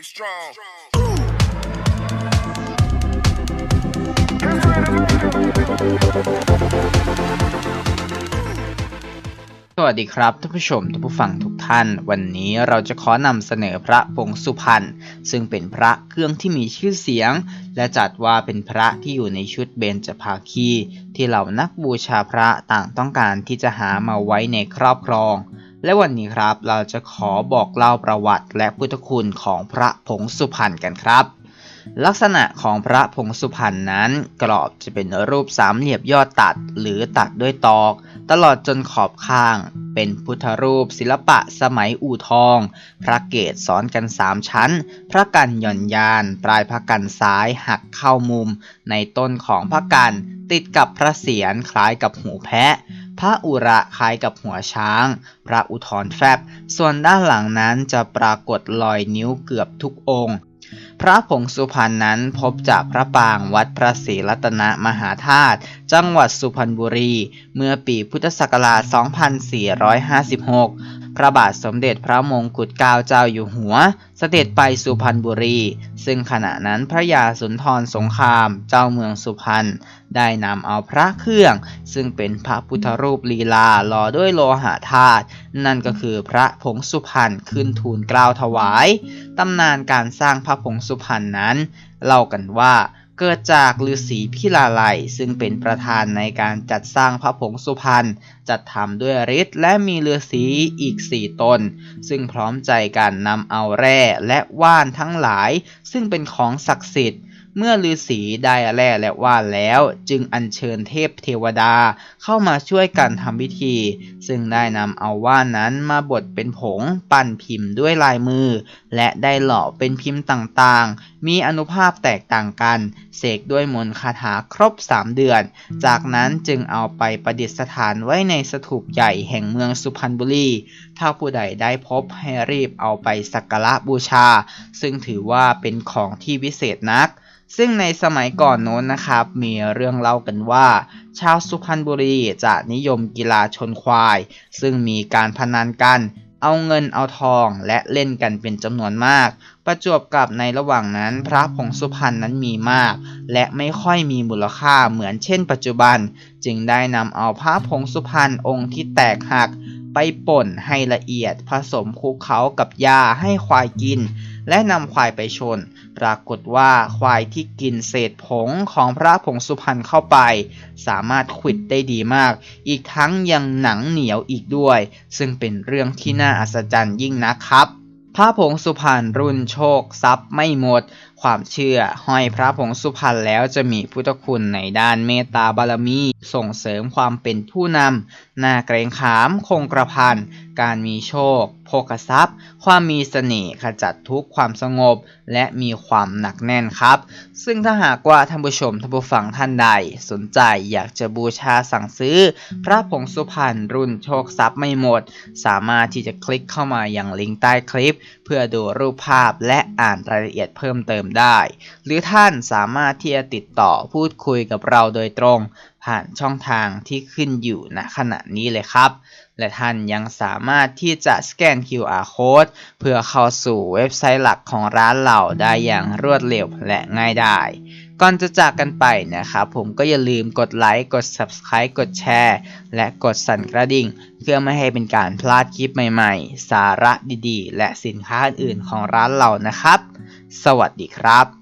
You strong. สวัสดีครับท่านผู้ชมท่านผู้ฟังทุกท่าน วันนี้เราจะขอนำเสนอพระผงสุพรรณซึ่งเป็นพระเครื่องที่มีชื่อเสียง และจัดว่าเป็นพระที่อยู่ในชุดเบญจภาคี ที่เหล่านักบูชาพระต่างต้องการที่จะหามาไว้ในครอบครอง และวันนี้ครับเราจะขอบอกเล่าประวัติและพุทธคุณของพระผงสุพรรณกันครับ ลักษณะของพระผงสุพรรณนั้นกรอบจะเป็นรูปสามเหลี่ยมยอดตัดหรือตัดด้วยตอก ตลอดจนขอบข้างเป็นพุทธรูปศิลปะสมัยอู่ทอง พระเกศซ้อนกันสามชั้น พระกันหย่อนยาน ปลายพระกันซ้ายหักเข้ามุม ในต้นของพระกันติดกับพระเศียรคล้ายกับหูแพะ พระอุระคล้ายกับหัวช้าง พระอุทรแฟบ ส่วนด้านหลังนั้นจะปรากฏรอยนิ้วเกือบทุกองค์ พระผงสุพรรณนั้นพบจากพระปางวัดพระศรีรัตนมหาธาตุจังหวัดสุพรรณบุรี เมื่อปีพุทธศักราช 2456 พระบาทสมเด็จพระมงกุฎเกล้าเจ้าอยู่หัว เสด็จไปสุพรรณบุรี ซึ่งขณะนั้นพระยาสุนทรสงครามเจ้าเมืองสุพรรณได้นำเอาพระเครื่อง ซึ่งเป็นพระพุทธรูปลีลาหล่อด้วยโลหะธาตุนั่นก็คือพระผงสุพรรณขึ้นทูลเกล้าถวาย ตำนานการสร้างพระผงสุุพรรณนั้น เล่ากันว่าเกิดจากฤาษีพิลาไลยซึ่งเป็นประธานในการจัดสร้างพระผงสุพรรณจัดทำด้วยฤทธิ์และมีฤาษีอีกสี่ตน ซึ่งพร้อมใจกันนำเอาแร่และว่านทั้งหลาย ซึ่งเป็นของศักดิ์สิทธิ์ เมื่อฤาษีได้แร่และว่านแล้วจึงอัญเชิญเทพเทวดาเข้ามาช่วยกันทำพิธี ซึ่งได้นำเอาว่านนั้นมาบดเป็นผงปั้นพิมพ์ด้วยลายมือ และได้หล่อเป็นพิมพ์ต่างๆ มีอนุภาพแตกต่างกัน เสกด้วยมนต์คาถาครบ 3 เดือน จากนั้นจึงเอาไปประดิษฐานไว้ในสถูปใหญ่แห่งเมืองสุพรรณบุรี ถ้าผู้ใดได้พบให้รีบเอาไปสักการะบูชา ซึ่งถือว่าเป็นของที่วิเศษนัก ซึ่งในสมัยก่อนโน้นนะครับ มีเรื่องเล่ากันว่า ชาวสุพรรณบุรีจะนิยมกีฬาชนควาย ซึ่งมีการพนันกัน เอาเงินเอาทองและเล่นกันเป็นจำนวนมาก ประจวบกับในระหว่างนั้น พระผงสุพรรณนั้นมีมาก และไม่ค่อยมีมูลค่าเหมือนเช่น ปัจจุบัน จึงได้นำเอาพระผงสุพรรณองค์ที่แตกหัก ไปป่นให้ละเอียดผสมคลุกเคล้ากับยาให้ควายกิน และนำควายไปชน ปรากฏว่าควายที่กินเศษผงของพระผงสุพรรณเข้าไป สามารถขวิดได้ดีมาก อีกทั้งยังหนังเหนียวอีกด้วย ซึ่งเป็นเรื่องที่น่าอัศจรรย์ยิ่งนักครับพระผงสุพรรณรุ่นโชคทรัพย์ไม่หมด ความเชื่อ ห้อยพระผงสุพรรณแล้วจะมีพุทธคุณในด้านเมตตาบารมี ส่งเสริมความเป็นผู้นำน่าเกรงขาม คงกระพันการมีโชคโภคทรัพย์ ความมีเสน่ห์ขจัดทุกความสงบ และมีความหนักแน่นครับ ซึ่งถ้าหากว่าท่านผู้ชมท่านผู้ฟังท่านใด สนใจอยากจะบูชาสั่งซื้อ พระผงสุพรรณรุ่นโชคทรัพย์ไม่หมด สามารถที่จะคลิกเข้ามาอย่างลิงก์ใต้คลิป เพื่อดูรูปภาพและอ่านรายละเอียดเพิ่มเติมได้ หรือท่านสามารถที่จะติดต่อพูดคุยกับเราโดยตรง ผ่านช่องทางที่ขึ้นอยู่ณขณะนี้เลยครับ และท่านยังสามารถที่จะสแกน QR code เพื่อเข้าสู่เว็บไซต์หลักของร้านเราได้อย่างรวดเร็วและง่ายดาย ก่อนจะจากกันไปนะครับผมก็อย่าลืมกดไลค์กด Subscribe กดแชร์ และกดสั่นกระดิ่ง เพื่อไม่ให้เป็นการพลาดคลิปใหม่ๆ สาระดีๆ และสินค้าอื่นๆของร้านเรานะครับ สวัสดีครับ